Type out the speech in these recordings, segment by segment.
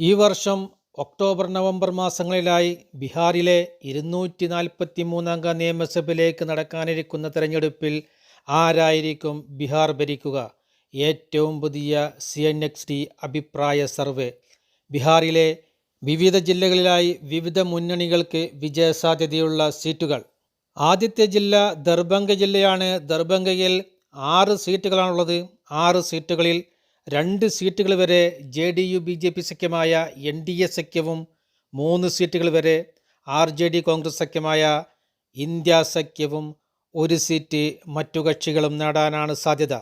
ഈ വർഷം October November മാസങ്ങളിലായി ബീഹാറിലെ ഇരുന്നൂറ്റി നാൽപ്പത്തി മൂന്നംഗ നിയമസഭയിലേക്ക് നടക്കാനിരിക്കുന്ന തെരഞ്ഞെടുപ്പിൽ ആരായിരിക്കും ബീഹാർ ഭരിക്കുക? ഏറ്റവും പുതിയ സി എൻ എക്സ് ടി അഭിപ്രായ സർവേ. ബീഹാറിലെ വിവിധ ജില്ലകളിലായി വിവിധ മുന്നണികൾക്ക് വിജയസാധ്യതയുള്ള സീറ്റുകൾ. ആദ്യത്തെ ജില്ല ദർഭംഗ ജില്ലയാണ്. ദർഭംഗയിൽ ആറ് സീറ്റുകളാണുള്ളത്. ആറ് സീറ്റുകളിൽ രണ്ട് സീറ്റുകൾ വരെ J D U B J P സഖ്യമായ N D A സഖ്യവും മൂന്ന് സീറ്റുകൾ വരെ ആർ ജെ ഡി കോൺഗ്രസ് സഖ്യമായ ഇന്ത്യ സഖ്യവും ഒരു സീറ്റ് മറ്റു കക്ഷികളും നേടാനാണ് സാധ്യത.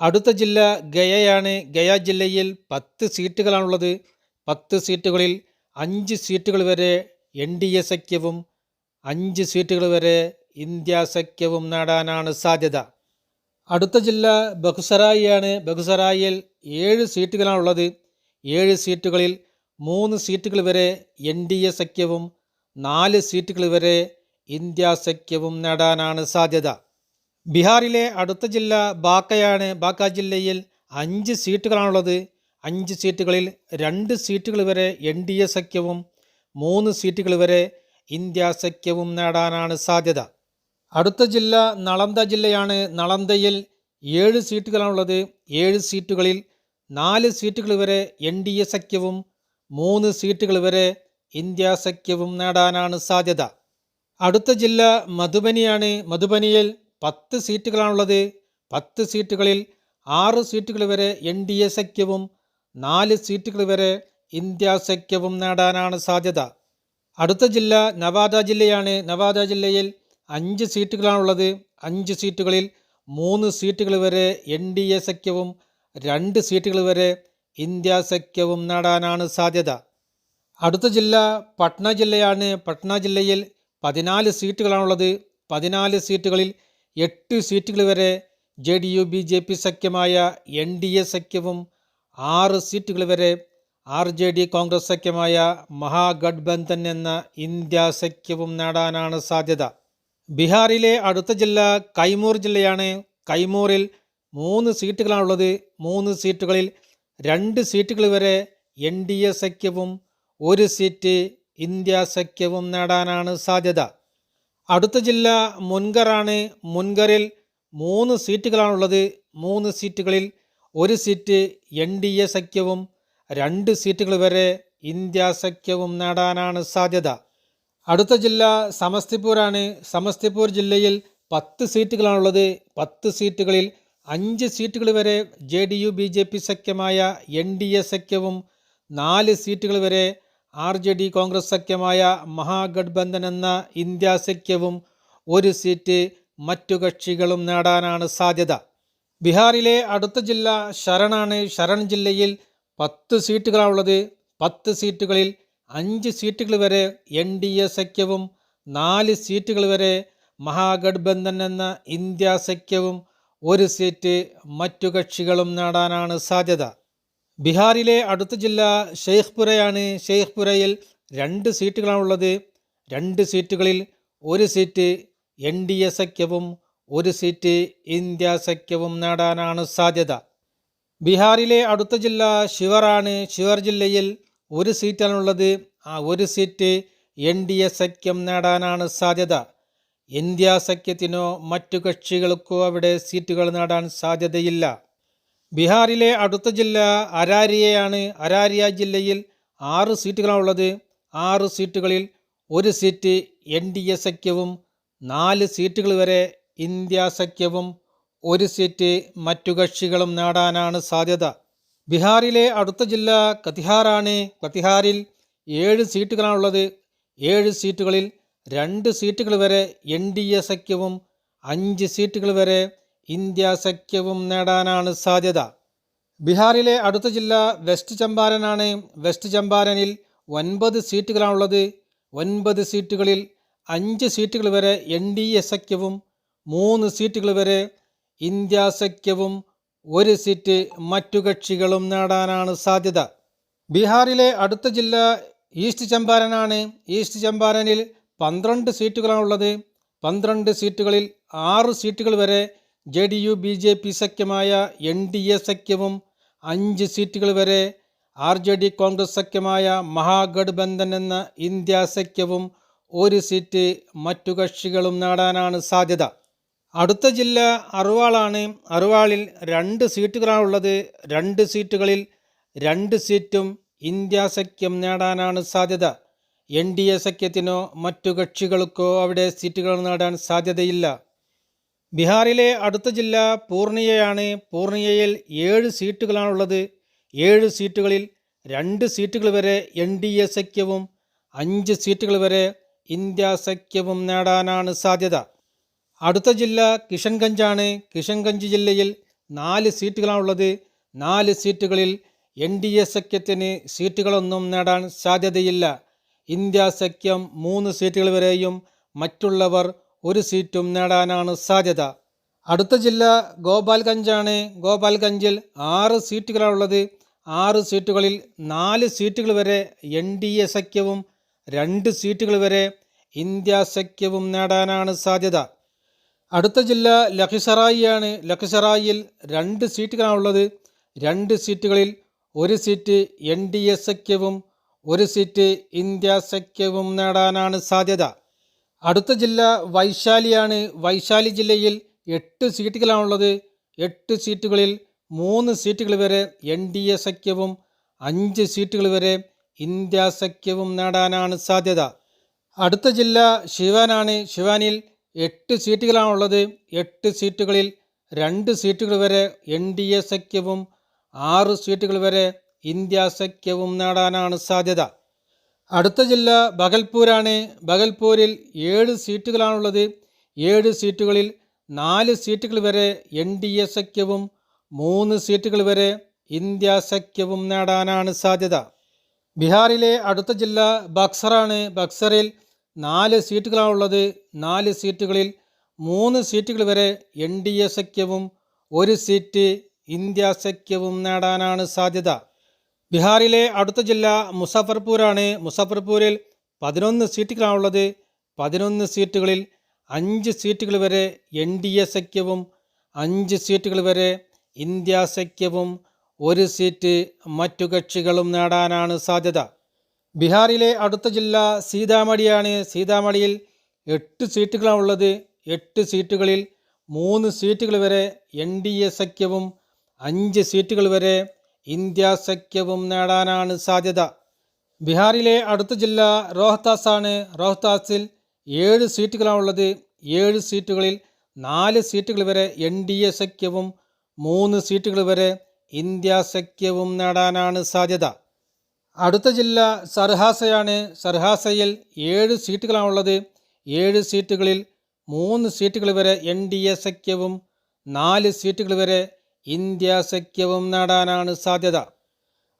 അടുത്ത ജില്ല ഗയയാണ്. ഗയ ജില്ലയിൽ പത്ത് സീറ്റുകളാണുള്ളത്. പത്ത് സീറ്റുകളിൽ അഞ്ച് സീറ്റുകൾ വരെ എൻ ഡി എ സഖ്യവും അഞ്ച് സീറ്റുകൾ വരെ ഇന്ത്യ സഖ്യവും നേടാനാണ് സാധ്യത. അടുത്ത ജില്ല ബഹുസറായിയാണ് ബഹുസറായിൽ ഏഴ് സീറ്റുകളാണുള്ളത്. ഏഴ് സീറ്റുകളിൽ മൂന്ന് സീറ്റുകൾ വരെ എൻ ഡി എ സഖ്യവും നാല് സീറ്റുകൾ വരെ ഇന്ത്യ സഖ്യവും നേടാനാണ് സാധ്യത. ബീഹാറിലെ അടുത്ത ജില്ല ബാക്കയാണ്. ബാക്ക ജില്ലയിൽ അഞ്ച് സീറ്റുകളാണുള്ളത്. അഞ്ച് സീറ്റുകളിൽ രണ്ട് സീറ്റുകൾ വരെ എൻ ഡി എ സഖ്യവും മൂന്ന് സീറ്റുകൾ വരെ ഇന്ത്യ സഖ്യവും നേടാനാണ് സാധ്യത. അടുത്ത ജില്ല നളന്ത ജില്ലയാണ്. നളന്തയിൽ ഏഴ് സീറ്റുകളാണുള്ളത്. ഏഴ് സീറ്റുകളിൽ നാല് സീറ്റുകൾ വരെ എൻ ഡി എ സഖ്യവും മൂന്ന് സീറ്റുകൾ വരെ ഇന്ത്യ സഖ്യവും നേടാനാണ് സാധ്യത. അടുത്ത ജില്ല മധുബനിയാണ്. മധുബനിയിൽ പത്ത് സീറ്റുകളാണുള്ളത്. പത്ത് സീറ്റുകളിൽ ആറ് സീറ്റുകൾ വരെ എൻ ഡി എ സഖ്യവും നാല് സീറ്റുകൾ വരെ ഇന്ത്യ സഖ്യവും നേടാനാണ് സാധ്യത. അടുത്ത ജില്ല നവാദ ജില്ലയാണ്. നവാദ ജില്ലയിൽ അഞ്ച് സീറ്റുകളാണുള്ളത്. അഞ്ച് സീറ്റുകളിൽ മൂന്ന് സീറ്റുകൾ വരെ എൻ ഡി എ സഖ്യവും രണ്ട് സീറ്റുകൾ വരെ ഇന്ത്യ സഖ്യവും നേടാനാണ് സാധ്യത. അടുത്ത ജില്ല പട്ന ജില്ലയാണ്. പട്ന ജില്ലയിൽ പതിനാല് സീറ്റുകളാണുള്ളത്. പതിനാല് സീറ്റുകളിൽ എട്ട് സീറ്റുകൾ വരെ J D U B J P സഖ്യമായ N D A സഖ്യവും ആറ് സീറ്റുകൾ വരെ ആർ ജെ ഡി കോൺഗ്രസ് സഖ്യമായ മഹാഗഡ്ബന്ധൻ എന്ന ഇന്ത്യ സഖ്യവും നേടാനാണ് സാധ്യത. ബീഹാറിലെ അടുത്ത ജില്ല കൈമൂർ ജില്ലയാണ്. കൈമൂറിൽ മൂന്ന് സീറ്റുകളാണുള്ളത്. മൂന്ന് സീറ്റുകളിൽ രണ്ട് സീറ്റുകൾ വരെ എൻ ഡി എ സഖ്യവും ഒരു സീറ്റ് ഇന്ത്യ സഖ്യവും നേടാനാണ് സാധ്യത. അടുത്ത ജില്ല മുൻകറാണ് മുൻകറിൽ മൂന്ന് സീറ്റുകളാണുള്ളത്. മൂന്ന് സീറ്റുകളിൽ ഒരു സീറ്റ് എൻ ഡി എ സഖ്യവും രണ്ട് സീറ്റുകൾ വരെ ഇന്ത്യ സഖ്യവും നേടാനാണ് സാധ്യത. അടുത്ത ജില്ല സമസ്തിപൂരാണ്. സമസ്തിപൂർ ജില്ലയിൽ പത്ത് സീറ്റുകളാണുള്ളത്. പത്ത് സീറ്റുകളിൽ അഞ്ച് സീറ്റുകൾ വരെ J D U B J P സഖ്യമായ N D A സഖ്യവും നാല് സീറ്റുകൾ വരെ ആർ ജെ ഡി കോൺഗ്രസ് സഖ്യമായ മഹാഗഡ്ബന്ധൻ എന്ന ഇന്ത്യ സഖ്യവും ഒരു സീറ്റ് മറ്റു കക്ഷികളും നേടാനാണ് സാധ്യത. ബീഹാറിലെ അടുത്ത ജില്ല ശരണാണ്. ശരൺ ജില്ലയിൽ പത്ത് സീറ്റുകളാണുള്ളത്. പത്ത് സീറ്റുകളിൽ അഞ്ച് സീറ്റുകൾ വരെ എൻ ഡി എ സഖ്യവും നാല് സീറ്റുകൾ വരെ മഹാഗഡ്ബന്ധൻ എന്ന ഇന്ത്യ സഖ്യവും ഒരു സീറ്റ് മറ്റു കക്ഷികളും നേടാനാണ് സാധ്യത. ബീഹാറിലെ അടുത്ത ജില്ല ഷെയ്ഖ്പുരയാണ്. ഷെയ്ഖ്പുരയിൽ രണ്ട് സീറ്റുകളാണുള്ളത്. രണ്ട് സീറ്റുകളിൽ ഒരു സീറ്റ് എൻ ഡി എ സഖ്യവും ഒരു സീറ്റ് ഇന്ത്യ സഖ്യവും നേടാനാണ് സാധ്യത. ബീഹാറിലെ അടുത്ത ജില്ല ശിവറാണ്. ശിവർ ജില്ലയിൽ ഒരു സീറ്റാണുള്ളത്. ആ ഒരു സീറ്റ് എൻ ഡി എ സഖ്യം നേടാനാണ് സാധ്യത. ഇന്ത്യ സഖ്യത്തിനോ മറ്റു കക്ഷികൾക്കോ അവിടെ സീറ്റുകൾ നേടാൻ സാധ്യതയില്ല. ബീഹാറിലെ അടുത്ത ജില്ല അരാരിയയാണ്. അരാരിയ ജില്ലയിൽ ആറ് സീറ്റുകളാണുള്ളത്. ആറ് സീറ്റുകളിൽ ഒരു സീറ്റ് എൻ ഡി എ സഖ്യവും നാല് സീറ്റുകൾ വരെ ഇന്ത്യ സഖ്യവും ഒരു സീറ്റ് മറ്റു കക്ഷികളും നേടാനാണ് സാധ്യത. ബീഹാറിലെ അടുത്ത ജില്ല കതിഹാറാണ്. കതിഹാറിൽ ഏഴ് സീറ്റുകളാണുള്ളത്. ഏഴ് സീറ്റുകളിൽ രണ്ട് സീറ്റുകൾ വരെ എൻ ഡി എ സഖ്യവും അഞ്ച് സീറ്റുകൾ വരെ ഇന്ത്യ സഖ്യവും നേടാനാണ് സാധ്യത. ബീഹാറിലെ അടുത്ത ജില്ല വെസ്റ്റ് ചമ്പാരനാണ്. വെസ്റ്റ് ചമ്പാരനിൽ ഒൻപത് സീറ്റുകളാണുള്ളത്. ഒൻപത് സീറ്റുകളിൽ അഞ്ച് സീറ്റുകൾ വരെ എൻ ഡി എ സഖ്യവും മൂന്ന് സീറ്റുകൾ വരെ ഇന്ത്യ സഖ്യവും ഒരു സീറ്റ് മറ്റു കക്ഷികളും നേടാനാണ് സാധ്യത. ബീഹാറിലെ അടുത്ത ജില്ല ഈസ്റ്റ് ചമ്പാരനാണ്. ഈസ്റ്റ് ചമ്പാരനിൽ പന്ത്രണ്ട് സീറ്റുകളാണുള്ളത്. പന്ത്രണ്ട് സീറ്റുകളിൽ ആറ് സീറ്റുകൾ വരെ J D U B J P സഖ്യമായ N D A സഖ്യവും അഞ്ച് സീറ്റുകൾ വരെ ആർ ജെ ഡി കോൺഗ്രസ് സഖ്യമായ മഹാഗഡ്ബന്ധൻ എന്ന ഇന്ത്യ സഖ്യവും ഒരു സീറ്റ് മറ്റു കക്ഷികളും നേടാനാണ് സാധ്യത. അടുത്ത ജില്ല അറുവാളാണ്. അറുവാളിൽ രണ്ട് സീറ്റുകളാണ് ഉള്ളത് രണ്ട് സീറ്റുകളിൽ രണ്ട് സീറ്റും ഇന്ത്യ സഖ്യം നേടാനാണ് സാധ്യത. എൻ ഡി എ സഖ്യത്തിനോ മറ്റു കക്ഷികൾക്കോ അവിടെ സീറ്റുകൾ നേടാൻ സാധ്യതയില്ല. ബീഹാറിലെ അടുത്ത ജില്ല പൂർണിയയാണ്. പൂർണിയയിൽ ഏഴ് സീറ്റുകളാണുള്ളത്. ഏഴ് സീറ്റുകളിൽ രണ്ട് സീറ്റുകൾ വരെ എൻ ഡി എ സഖ്യവും അഞ്ച് സീറ്റുകൾ വരെ ഇന്ത്യ സഖ്യവും നേടാനാണ് സാധ്യത. അടുത്ത ജില്ല കിഷൻഗഞ്ചാണ്. കിഷൻഗഞ്ച് ജില്ലയിൽ നാല് സീറ്റുകളാണുള്ളത്. നാല് സീറ്റുകളിൽ എൻ ഡി എ സഖ്യത്തിന് സീറ്റുകളൊന്നും നേടാൻ സാധ്യതയില്ല. ഇന്ത്യ സഖ്യം മൂന്ന് സീറ്റുകൾ വരെയും മറ്റുള്ളവർ ഒരു സീറ്റും നേടാനാണ് സാധ്യത. അടുത്ത ജില്ല ഗോപാൽഗഞ്ചാണ്. ഗോപാൽഗഞ്ചിൽ ആറ് സീറ്റുകളാണുള്ളത്. ആറ് സീറ്റുകളിൽ നാല് സീറ്റുകൾ വരെ എൻ ഡി എ സഖ്യവും രണ്ട് സീറ്റുകൾ വരെ ഇന്ത്യ സഖ്യവും നേടാനാണ് സാധ്യത. അടുത്ത ജില്ല ലഖിസറായിയാണ്. ലഖിസറായിൽ രണ്ട് സീറ്റുകളാണുള്ളത്. രണ്ട് സീറ്റുകളിൽ ഒരു സീറ്റ് എൻ ഡി എ സഖ്യവും ഒരു സീറ്റ് ഇന്ത്യ സഖ്യവും നേടാനാണ് സാധ്യത. അടുത്ത ജില്ല വൈശാലിയാണ്. വൈശാലി ജില്ലയിൽ എട്ട് സീറ്റുകളാണുള്ളത്. എട്ട് സീറ്റുകളിൽ മൂന്ന് സീറ്റുകൾ വരെ എൻ ഡി എ സഖ്യവും അഞ്ച് സീറ്റുകൾ വരെ ഇന്ത്യ സഖ്യവും നേടാനാണ് സാധ്യത. അടുത്ത ജില്ല ശിവാനാണ്. ശിവാനിൽ എട്ട് സീറ്റുകളാണുള്ളത്. എട്ട് സീറ്റുകളിൽ രണ്ട് സീറ്റുകൾ വരെ എൻ ഡി എ സഖ്യവും ആറ് സീറ്റുകൾ വരെ ഇന്ത്യ സഖ്യവും നേടാനാണ് സാധ്യത. അടുത്ത ജില്ല ബഗൽപൂരാണ്. ബഗൽപൂരിൽ ഏഴ് സീറ്റുകളാണുള്ളത്. ഏഴ് സീറ്റുകളിൽ നാല് സീറ്റുകൾ വരെ എൻ ഡി എ സഖ്യവും മൂന്ന് സീറ്റുകൾ വരെ ഇന്ത്യ സഖ്യവും നേടാനാണ് സാധ്യത. ബീഹാറിലെ അടുത്ത ജില്ല ബക്സറാണ്. ബക്സറിൽ നാല് സീറ്റുകളാണുള്ളത്. നാല് സീറ്റുകളിൽ മൂന്ന് സീറ്റുകൾ വരെ എൻ ഡി എ സഖ്യവും ഒരു സീറ്റ് ഇന്ത്യ സഖ്യവും നേടാനാണ് സാധ്യത. ബീഹാറിലെ അടുത്ത ജില്ല മുസഫർപൂരാണ്. മുസഫർപൂരിൽ പതിനൊന്ന് സീറ്റുകളാണുള്ളത്. പതിനൊന്ന് സീറ്റുകളിൽ അഞ്ച് സീറ്റുകൾ വരെ എൻ ഡി എ സഖ്യവും അഞ്ച് സീറ്റുകൾ വരെ ഇന്ത്യ സഖ്യവും ഒരു സീറ്റ് മറ്റു കക്ഷികളും നേടാനാണ് സാധ്യത. ബീഹാറിലെ അടുത്ത ജില്ല സീതാമടിയാണ്. സീതാമടിയിൽ എട്ട് സീറ്റുകളാണ് ഉള്ളത് എട്ട് സീറ്റുകളിൽ മൂന്ന് സീറ്റുകൾ വരെ എൻ ഡി എ സഖ്യവും അഞ്ച് സീറ്റുകൾ വരെ ഇന്ത്യ സഖ്യവും നേടാനാണ് സാധ്യത. ബീഹാറിലെ അടുത്ത ജില്ല റോഹ്താസ് ആണ് റോഹ്താസിൽ ഏഴ് സീറ്റുകളാണ് ഉള്ളത് ഏഴ് സീറ്റുകളിൽ നാല് സീറ്റുകൾ വരെ എൻ ഡി എ സഖ്യവും മൂന്ന് സീറ്റുകൾ വരെ ഇന്ത്യ സഖ്യവും നേടാനാണ് സാധ്യത. അടുത്ത ജില്ല സർഹാസയാണ്. സർഹാസയിൽ ഏഴ് സീറ്റുകളാണുള്ളത്. ഏഴ് സീറ്റുകളിൽ മൂന്ന് സീറ്റുകൾ വരെ എൻ ഡി എ സഖ്യവും നാല് സീറ്റുകൾ വരെ ഇന്ത്യ സഖ്യവും നേടാനാണ് സാധ്യത.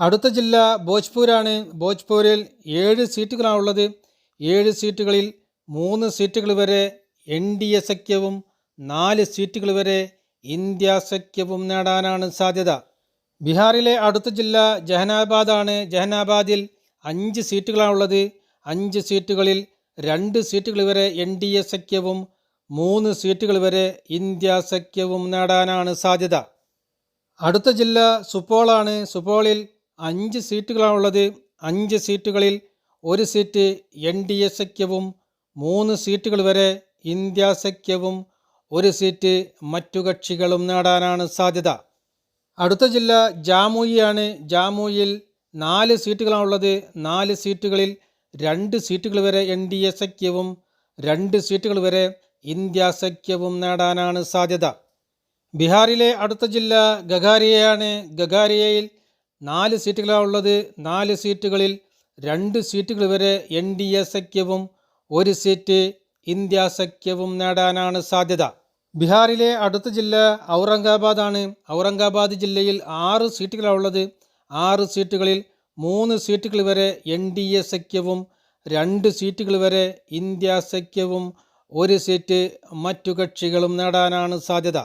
അടുത്ത ജില്ല ഭോജ്പൂരാണ്. ഭോജ്പൂരിൽ ഏഴ് സീറ്റുകളാണുള്ളത്. ഏഴ് സീറ്റുകളിൽ മൂന്ന് സീറ്റുകൾ വരെ എൻ ഡി എ സഖ്യവും നാല് സീറ്റുകൾ വരെ ഇന്ത്യ സഖ്യവും നേടാനാണ് സാധ്യത. ബീഹാറിലെ അടുത്ത ജില്ല ജഹനാബാദാണ്. ജഹനാബാദിൽ അഞ്ച് സീറ്റുകളാണുള്ളത്. അഞ്ച് സീറ്റുകളിൽ രണ്ട് സീറ്റുകൾ വരെ എൻ ഡി എ സഖ്യവും മൂന്ന് സീറ്റുകൾ വരെ ഇന്ത്യ സഖ്യവും നേടാനാണ് സാധ്യത. അടുത്ത ജില്ല സുപ്പോളാണ് സുപ്പോളിൽ അഞ്ച് സീറ്റുകളാണുള്ളത്. അഞ്ച് സീറ്റുകളിൽ ഒരു സീറ്റ് എൻ ഡി എ സഖ്യവും മൂന്ന് സീറ്റുകൾ വരെ ഇന്ത്യ സഖ്യവും ഒരു സീറ്റ് മറ്റു കക്ഷികളും നേടാനാണ് സാധ്യത. അടുത്ത ജില്ല ജാമുയിയാണ്. ജാമുയിൽ നാല് സീറ്റുകളാണുള്ളത്. നാല് സീറ്റുകളിൽ രണ്ട് സീറ്റുകൾ വരെ എൻ ഡി എ സഖ്യവും രണ്ട് സീറ്റുകൾ വരെ ഇന്ത്യ സഖ്യവും നേടാനാണ് സാധ്യത. ബീഹാറിലെ അടുത്ത ജില്ല ഗഗാരിയയാണ്. ഗഗാരിയയിൽ നാല് സീറ്റുകളാണുള്ളത്. നാല് സീറ്റുകളിൽ രണ്ട് സീറ്റുകൾ വരെ എൻ ഡി എ സഖ്യവും ഒരു സീറ്റ് ഇന്ത്യ സഖ്യവും നേടാനാണ് സാധ്യത. ബീഹാറിലെ അടുത്ത ജില്ല ഔറംഗാബാദ് ആണ് ഔറംഗാബാദ് ജില്ലയിൽ ആറ് സീറ്റുകളാണുള്ളത് ആറ് സീറ്റുകളിൽ മൂന്ന് സീറ്റുകൾ വരെ എൻ ഡി എ സഖ്യവും രണ്ട് സീറ്റുകൾ വരെ ഇന്ത്യ സഖ്യവും ഒരു സീറ്റ് മറ്റു കക്ഷികളും നേടാനാണ് സാധ്യത.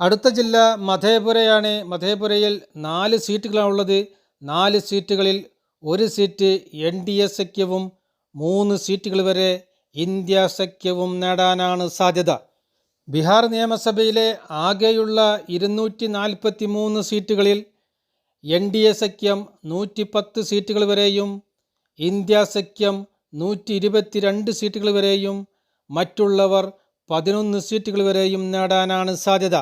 അടുത്ത ജില്ല മധേപുരയാണ്. മധേപുരയിൽ നാല് സീറ്റുകളാണുള്ളത് നാല് സീറ്റുകളിൽ ഒരു സീറ്റ് എൻ ഡി എ സഖ്യവും മൂന്ന് സീറ്റുകൾ വരെ ഇന്ത്യ സഖ്യവും നേടാനാണ് സാധ്യത. ബീഹാർ നിയമസഭയിലെ ആകെയുള്ള ഇരുന്നൂറ്റി നാൽപ്പത്തി മൂന്ന് സീറ്റുകളിൽ എൻ ഡി എ സഖ്യം നൂറ്റിപ്പത്ത് സീറ്റുകൾ വരെയും ഇന്ത്യ സഖ്യം നൂറ്റി ഇരുപത്തിരണ്ട് സീറ്റുകൾ വരെയും മറ്റുള്ളവർ പതിനൊന്ന് സീറ്റുകൾ വരെയും നേടാനാണ് സാധ്യത.